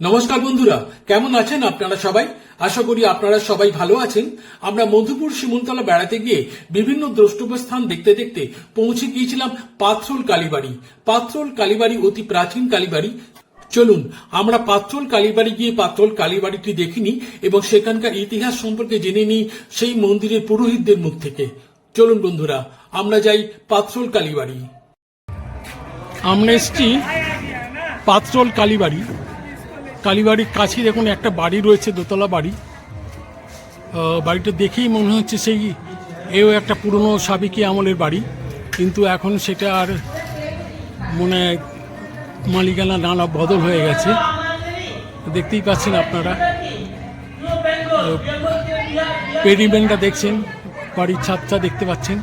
নমস্কার বন্ধুরা, কেমন আছেন আপনারা সবাই? আশা করি আপনারা সবাই ভালো আছেন। আমরা মধুপুর শিমুলতলা বেড়াতে গিয়ে বিভিন্ন দ্রষ্টব্য স্থান দেখতে দেখতে পৌঁছে গিয়েছিলাম পাথরোল কালীবাড়ি। পাথরোল কালীবাড়ি অতি প্রাচীন কালীবাড়ি। চলুন, আমরা পাত্রল কালীবাড়ি গিয়ে পাত্রল কালীবাড়িটি দেখিনি এবং সেখানকার ইতিহাস সম্পর্কে জেনে নিই সেই মন্দিরের পুরোহিতদের মুখ থেকে। চলুন বন্ধুরা, আমরা যাই পাত্রল কালীবাড়ি। আমরা এসছি পাত্রল কালীবাড়ি। কালীবাড়ির কাছে দেখুন, একটা বাড়ি রয়েছে, দোতলা বাড়ি। বাড়িটা দেখেই মনে হচ্ছে সেই এও একটা পুরনো সাবেকি আমলের বাড়ি। কিন্তু এখন সেটা আর মনে মালিকানা নানা বদল হয়ে গেছে। দেখতেই পাচ্ছেন আপনারা। পেরিমেন্টটা দেখছেন, বাড়ির ছাদটা দেখতে পাচ্ছেন।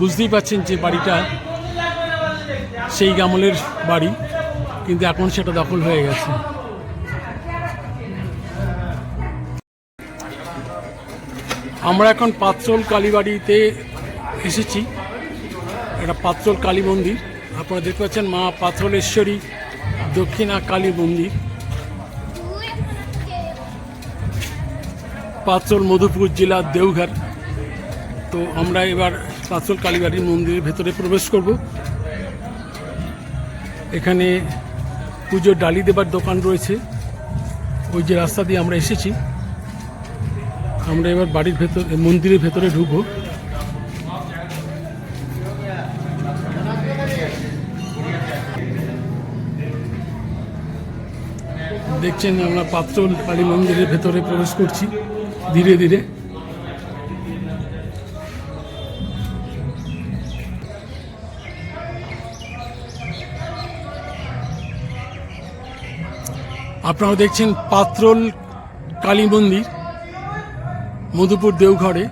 বুঝতেই পাচ্ছেন যে বাড়িটা সেই আমলের বাড়ি, কিন্তু এখন সেটা দখল হয়ে গেছে। আমরা এখন পাত্রল কালীবাড়িতে এসেছি। এটা পাত্রল কালী মন্দির। আপনারা দেখতে পাচ্ছেন মা পাত্রলেশ্বরী দক্ষিণা কালী মন্দির। পাত্রল মধুপুর জেলার দেওঘর। তো আমরা এবার পাত্রল কালীবাড়ির মন্দিরের ভেতরে প্রবেশ করব। এখানে পুজোর ডালি দেবার দোকান রয়েছে। ওই যে রাস্তা দিয়ে আমরা এসেছি। আমরা এবার বাড়ির ভেতর মন্দিরের ভেতরে ঢুকবো। দেখছেন আমরা পাত্রল কালী মন্দিরের ভেতরে প্রবেশ করছি, ধীরে ধীরে। আপনারা দেখছেন পাত্রল কালী মন্দির। মধুপুর দেওঘরে।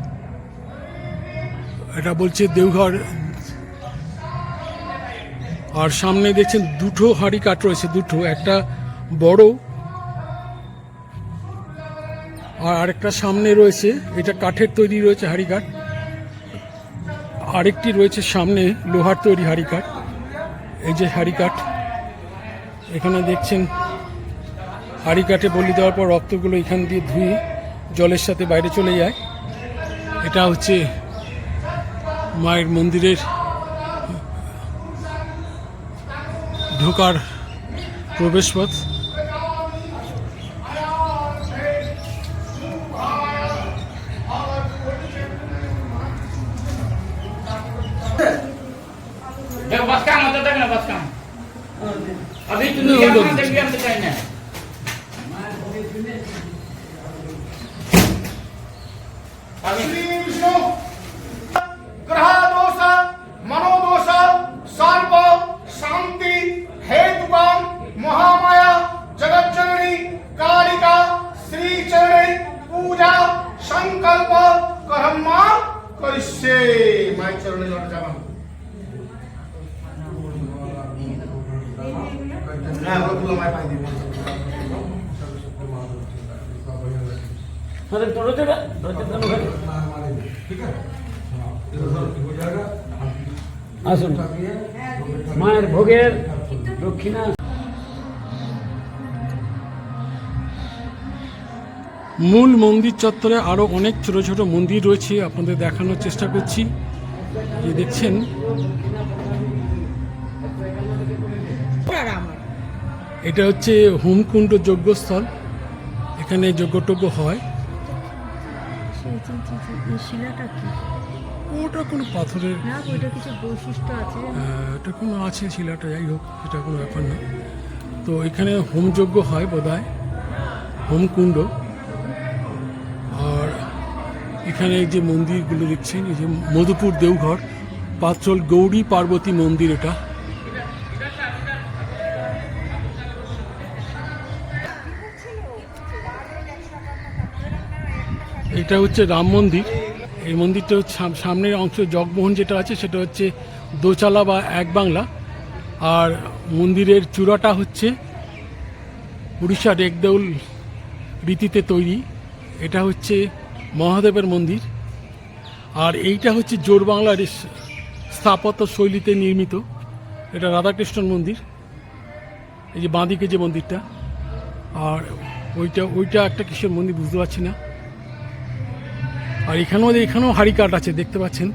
এটা বলছে দেওঘর। আর সামনে দেখছেন দুটো হাঁড়ি কাঠ রয়েছে, দুটো। একটা বড় আর আরেকটা সামনে রয়েছে, এটা কাঠের তৈরি রয়েছে হাঁড়ি কাঠ। আরেকটি রয়েছে সামনে লোহার তৈরি হাঁড়ি কাঠ। এই যে হাঁড়ি কাঠ, এখানে দেখছেন হাঁড়ি কাঠে বলি দেওয়ার পর রক্তগুলো এখান দিয়ে ধুয়ে জলের সাথে বাইরে চলে যায় এটা হচ্ছে মায়ের মন্দিরের ঢোকার প্রবেশপথ देखो बस काम होता था ना बस काम अभी तुम नहीं, क्या वो लोग- काम देंगे हम दिखाएंगे আসছে মায়ের চরণে জল হ্যাঁ, জামান আসুন। মায়ের ভোগের দক্ষিণা মূল মন্দির চত্বরে আরও অনেক ছোট ছোট মন্দির রয়েছে আপনাদের দেখানোর চেষ্টা করছি। যে দেখছেন এটা হচ্ছে হোমকুণ্ড যজ্ঞস্থল। এখানে যজ্ঞটজ্ঞ হয়। ওটা কোনো পাথরের এটা কোনো আছে শিলাটা যাই হোক এটা কোনো ব্যাপার না। তো এখানে হোমযজ্ঞ হয় বোধ হয় হোমকুণ্ড। এখানে যে মন্দিরগুলো দেখছেন, এই যে মধুপুর দেওঘর, পাত্রল গৌরী পার্বতী মন্দির এটা। এটা হচ্ছে রাম মন্দির। এই মন্দিরটা হচ্ছে সাম- সামনের অংশ জগমোহন যেটা আছে, সেটা হচ্ছে দোচালা বা এক বাংলা। আর মন্দিরের চূড়াটা হচ্ছে উড়িষ্যার একদেউল রীতিতে তৈরি। এটা হচ্ছে মহাদেবের মন্দির। আর এইটা হচ্ছে জোর বাংলার স্থাপত্য শৈলীতে নির্মিত। এটা রাধাকৃষ্ণ মন্দির। এই যে বাঁদিকে যে মন্দিরটা। আর ওইটা ওইটা একটা কিসের মন্দির বুঝতে পারছি না। আর এখানেও এখানেও হাড়িকাট আছে, দেখতে পাচ্ছেন?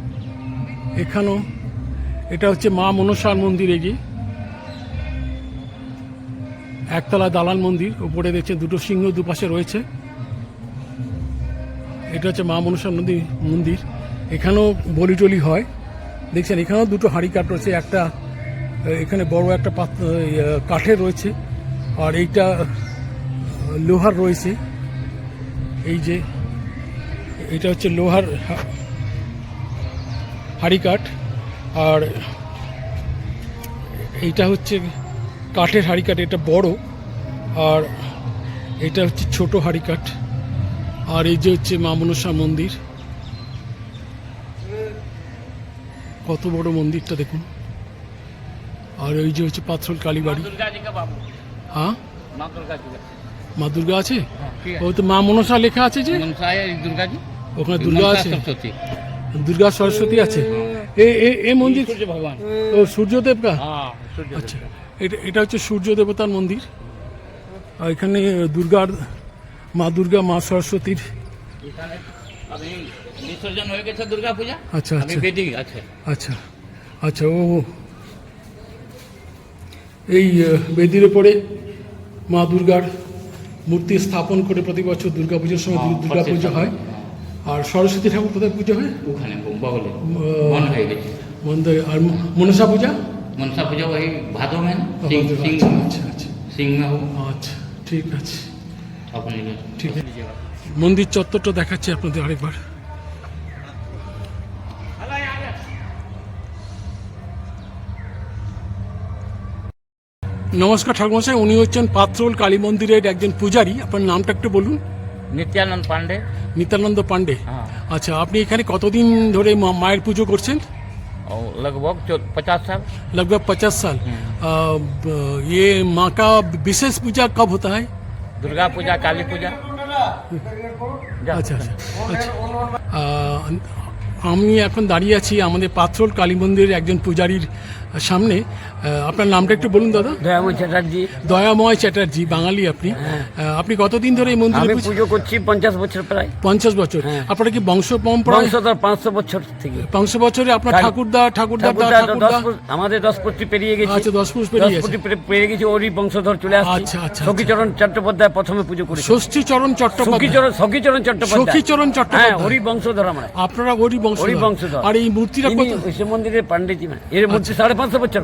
এখানেও, এটা হচ্ছে মা মনসার মন্দির এগিয়ে। একতলা দালান মন্দির উপরে দেখছেন দুটো সিংহ দুপাশে রয়েছে। এটা হচ্ছে মা মনসার মন্দির মন্দির। এখানেও বলি টলি হয়। দেখছেন, এখানেও দুটো হাঁড়ি কাঠ রয়েছে, একটা এখানে বড় একটা পাত্র কাঠের রয়েছে, আর এইটা লোহার রয়েছে। এই যে, এটা হচ্ছে লোহার হাঁড়ি কাঠ, আর এইটা হচ্ছে কাঠের হাঁড়ি কাঠ, এটা বড়, আর এটা হচ্ছে ছোট হাঁড়ি কাঠ। আর এই যে হচ্ছে মা মনসা মন্দির। কত বড় মন্দিরটা দেখুন। আর ওই যে হচ্ছে পাথরল কালীবাড়ি। হ্যাঁ? মা দুর্গা আছে? ও তো মা মনসা লেখা আছে যে? ওখানে দুর্গা আছে? দুর্গা সরস্বতী আছে? এ মন্দির? ও সূর্যদেব আচ্ছা। এটা এটা হচ্ছে সূর্য দেবতার মন্দির। আর এখানে দুর্গার মা দুর্গা মা সরস্বতীর। বিসর্জন হয়ে গেছে দুর্গা আচ্ছা আচ্ছা।, আচ্ছা। আচ্ছা ও এই বেদির ওপরে মা দুর্গার মূর্তি স্থাপন করে প্রতি বছর দুর্গাপুজোর সময় হ্যাঁ, দুর্গাপুজো হয়। আর সরস্বতী ঠাকুর কোথায় পুজো হয়? ওখানে আর মনসা পূজা? মনসা পূজা ওই ভাদো মে আচ্ছা আচ্ছা, আচ্ছা।, আচ্ছা ঠিক আছে। ঠিক আছে মন্দির চত্বরটা দেখাচ্ছি আপনাদের আরেকবার নমস্কার ঠাকুরমশাই উনি হচ্ছেন পাত্রল কালী মন্দিরের একজন পূজারী আপনার নামটা একটু বলুন नित्यानंद पांडे নিত্যানন্দ পান্ডে হ্যাঁ। আচ্ছা আপনি এখানে কতদিন ধরে মা- মায়ের পুজো করছেন और लगभग पचास साल लगभग पचास साल आ, ब- ये माँ का विशेष पूजा कब होता है দুর্গা পূজা, কালী পূজা। আচ্ছা আচ্ছা, আচ্ছা। আমি এখন দাঁড়িয়ে আছি আমাদের পাথর কালী মন্দিরের একজন পূজারীর সামনে আপনার নামটা একটু বলুন দাদা। দয়াময় চ্যাটার্জি। দয়াময় চ্যাটার্জি বাঙালি আপনি। আহ, আপনি কতদিন ধরে এই মন্দিরে আমি পুজো- করছি পঞ্চাশ বছর প্রায়। পঞ্চাশ বছর। হ্যাঁ। আপনারা কি বংশ পরম্পরা বংশধর পাঁচশো বছর থেকে। পাঁচশো বছরে আপনার ঠাকুরদা ঠাকুরদা আমাদের দশ ফুটটি পেরিয়ে গেছে। আচ্ছা, দশ ফুট পেরিয়ে গেছে। পেরিয়ে- গেছে ওরই বংশধর চলে আসছে। আচ্ছা, আচ্ছা, সখীচরণ চট্টোপাধ্যায় প্রথমে পুজো করেছে। ষষ্ঠীচরণ চট্টোপাধ্যায়। সখীচরণ সখীচরণ চট্টোপাধ্যায়। সখীচরণ চট্টোপাধ্যায়। হ্যাঁ হরি বংশধর আমরা। আপনারা ওরই বংশ হরি বংশধর। আর এই মূর্তিটা কত মন্দিরের পান্ডিজি মানে। এর মধ্যে সাড়ে পাঁচশো বছর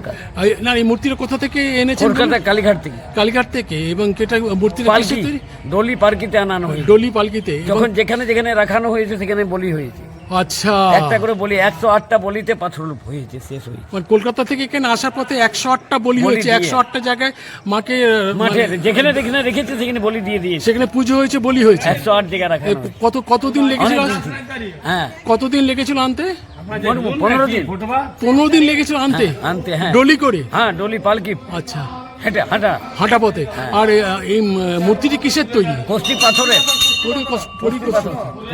না এই মূর্তিটা কোথা থেকে এনেছেন কলকাতা কালীঘাট থেকে। কালীঘাট থেকে এবং কেটা মূর্তি পালকি? ডলি পার্কিতে আনানো হয়েছে। ডলি পালকিতে যখন যেখানে যেখানে রাখানো হয়েছে সেখানে বলি হয়েছে। আচ্ছা। একটা করে বলি একশো আটটা বলিতে পাথর হয়েছে শেষ হয়েছে। মানে কলকাতা থেকে এখানে আসার পথে একশো আটটা বলি হয়েছে? একশো আটটা জায়গায় মাকে মাঠে মানে- যেখানে যেখানে রেখেছে সেখানে বলি দিয়ে দিয়েছে। সেখানে পুজো হয়েছে বলি হয়েছে? একশো আট জায়গা রাখা কত কতদিন লেগেছিল? হ্যাঁ। কতদিন লেগেছিল আনতে? পনেরো- পনেরো দিন। পনেরো দিন লেগেছিল আনতে? আনতে হ্যাঁ। ডলি করে? হ্যাঁ ডলি পালকি। আচ্ছা। হেঁটে হাঁটা। হাঁটা পথে। হ্যাঁ। আর এই মূর্তিটি কিসের তৈরি? কষ্টি পাথরের।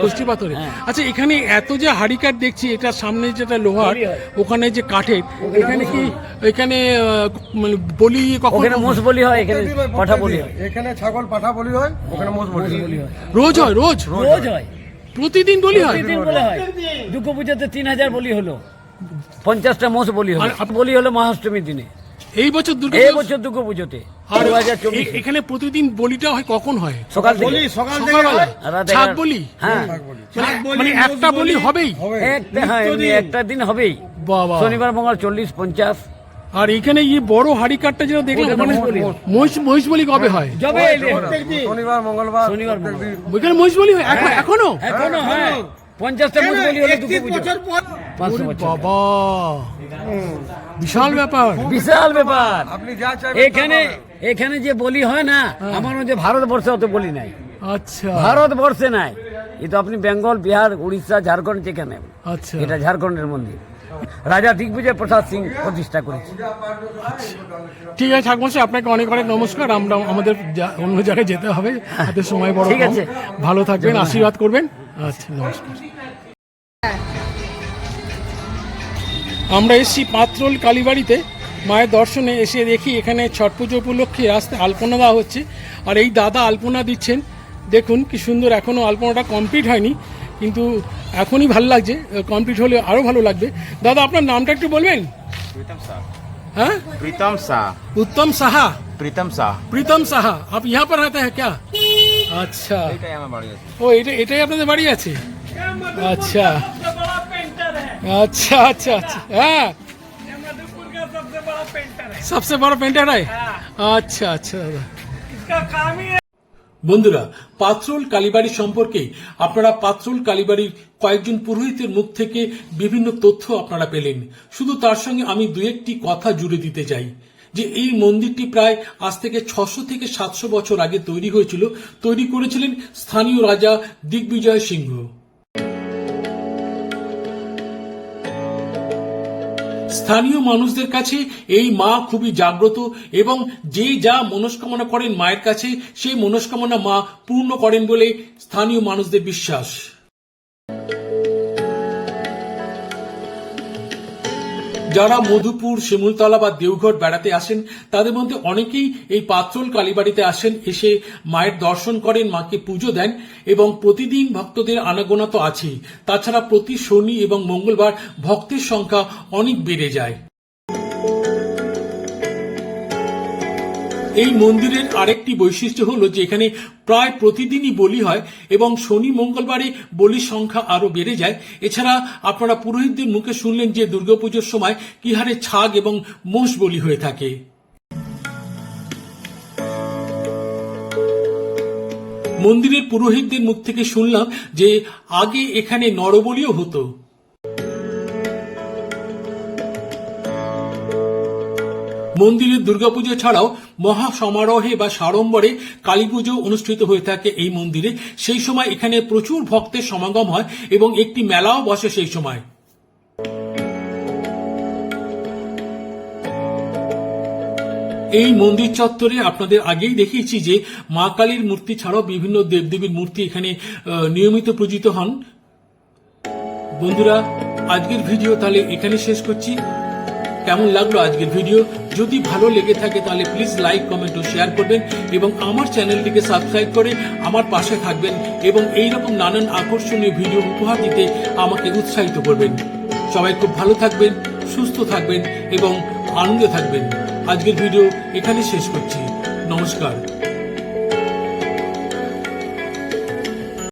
কষ্টি পাথরে। আচ্ছা এখানে এত যে হাড়িকাট দেখছি এটা সামনে যেটা লোহার ওখানে যে কাঠের এখানে কি এখানে মানে বলি কখন? ওখানে মোষ বলি হয় এখানে পাঠা বলি হয়। এখানে ছাগল পাঠা বলি হয় ওখানে মোষ বলি হয়। রোজ হয় রোজ? রোজ হয়। প্রতিদিন বলি হয়? প্রতিদিন বলে হয়। দুর্গা পুজোতে তিন হাজার বলি হলো। পঞ্চাশটা মোষ বলি হলো। আর বলি হলো মহাষ্টমীর দিনে। এই বছর দুর্গা এই পুজো- বছর দুর্গা পুজোতে। এখানে প্রতিদিন বলিটা হয় কখন হয়? সকাল থেকে। সকাল থেকে রাতে ছাগ বলি? হ্যাঁ। মানে- মানে একটা বলি হবেই? একটা হ্যাঁ একটা দিন হবেই। বাবা। শনিবার মঙ্গল চল্লিশ পঞ্চাশ। আর এখানে এই বড় হাড়ি কাঠটা যেটা দেখলাম মানে মহিষ বলি। মহিষ মহিষ বলি কবে হয়? যবে শনিবার মঙ্গলবার শনিবার। ওইখানে মহিষ বলি হয়? এখন- এখনও? এখনও হ্যাঁ। পঞ্চাশটা মোষ বলি হলো বাবা। বিশাল ব্যাপার। বিশাল ব্যাপার। আপনি যা চাই এখানে এখানে যে বলি হয় না আমার মধ্যে ভারতবর্ষে অত বলি নাই। আচ্ছা। ভারতবর্ষে নাই। কিন্তু আপনি বেঙ্গল বিহার উড়িষ্যা ঝাড়খণ্ড যেখানে আচ্ছা। এটা ঝাড়খণ্ডের মন্দির। রাজা দিগ্বিজয় প্রসাদ সিং প্রতিষ্ঠা করেছে। ঠিক আছে ঠাকুমশাই আপনাকে অনেক অনেক নমস্কার। আমরা আমাদের অন্য জায়গায় যেতে হবে। হাতে সময় বড় ঠিক আছে। ভালো থাকবেন আশীর্বাদ করবেন। আচ্ছা নমস্কার। আমরা এসেছি পাত্রল কালীবাড়িতে মায়ের দর্শনে এসে দেখি এখানে ছট পুজো উপলক্ষে আসতে আলপনা দেওয়া হচ্ছে আর এই দাদা আলপনা দিচ্ছেন দেখুন কি সুন্দর এখনও আলপনাটা কমপ্লিট হয়নি কিন্তু এখনই ভালো লাগছে কমপ্লিট হলে আরও ভালো লাগবে দাদা আপনার নামটা একটু বলবেন प्रीतम शाह হ্যাঁ प्रीतम शाह उत्तम साहा प्रीतम शाह प्रीतम साहा आप यहाँ पर रहते हैं क्या अच्छा এটাই আমার বাড়ি আছে ও এটা এটাই আপনাদের বাড়ি আছে আচ্ছা अच्छा अच्छा अच्छा हाँ सबसे बड़ा पेंटर है अच्छा अच्छा दादा বন্ধুরা পাত্রল কালীবাড়ি সম্পর্কে আপনারা পাত্রল কালীবাড়ির কয়েকজন পুরোহিতের মুখ থেকে বিভিন্ন তথ্য আপনারা পেলেন শুধু তার সঙ্গে আমি দু একটি কথা জুড়ে দিতে চাই যে এই মন্দিরটি প্রায় আজ থেকে ছশো থেকে সাতশো বছর আগে তৈরি হয়েছিল তৈরি করেছিলেন স্থানীয় রাজা দিগ্বিজয় সিংহ স্থানীয় মানুষদের কাছে এই মা খুবই জাগ্রত এবং যে যা মনস্কামনা করেন মায়ের কাছে, সেই মনস্কামনা মা পূর্ণ করেন বলে স্থানীয় মানুষদের বিশ্বাস। যারা মধুপুর, শিমুলতলা বা দেওঘর বেড়াতে আসেন, তাদের মধ্যে অনেকেই এই পাত্রল কালীবাড়িতে আসেন, এসে মায়ের দর্শন করেন, মাকে পুজো দেন এবং প্রতিদিন ভক্তদের আনাগোনা তো আছেই। তাছাড়া প্রতি শনি এবং মঙ্গলবার ভক্তের সংখ্যা অনেক বেড়ে যায়। এই মন্দিরের আরেকটি বৈশিষ্ট্য হলো যে এখানে প্রায় প্রতিদিনই বলি হয় এবং শনি, মঙ্গলবারে বলির সংখ্যা আরও বেড়ে যায়। এছাড়া আপনারা পুরোহিতদের মুখে শুনলেন যে দুর্গাপুজোর সময় কি হারে ছাগ এবং মোষ বলি হয়ে থাকে। মন্দিরের পুরোহিতদের মুখ থেকে শুনলাম যে আগে এখানে নরবলিও হতো। মন্দিরের দুর্গাপুজো ছাড়াও মহা সমারোহে বা সাড়ম্বরে কালী পুজো অনুষ্ঠিত হয়ে থাকে এই মন্দিরে। সেই সময় এখানে প্রচুর ভক্তের সমাগম হয় এবং একটি মেলাও বসে সেই সময়। এই মন্দির চত্বরে আপনাদের আগেই দেখিয়েছি যে মা কালীর মূর্তি ছাড়াও বিভিন্ন দেবদেবীর মূর্তি এখানে নিয়মিত পূজিত হন। বন্ধুরা, আজকের ভিডিও তাহলে এখানে শেষ করছি। কেমন লাগল আজকের ভিডিও যদি ভালো লেগে থাকে তাহলে প্লিজ লাইক কমেন্ট ও শেয়ার করবেন এবং আমার চ্যানেলটিকে সাবস্ক্রাইব করে আমার পাশে থাকবেন এবং এই রকম নানান আকর্ষণীয় ভিডিও উপহার দিতে আমাকে উৎসাহিত করবেন। সবাই খুব ভালো থাকবেন, সুস্থ থাকবেন এবং আনন্দে থাকবেন। আজকের ভিডিও এখানে শেষ করছি। নমস্কার।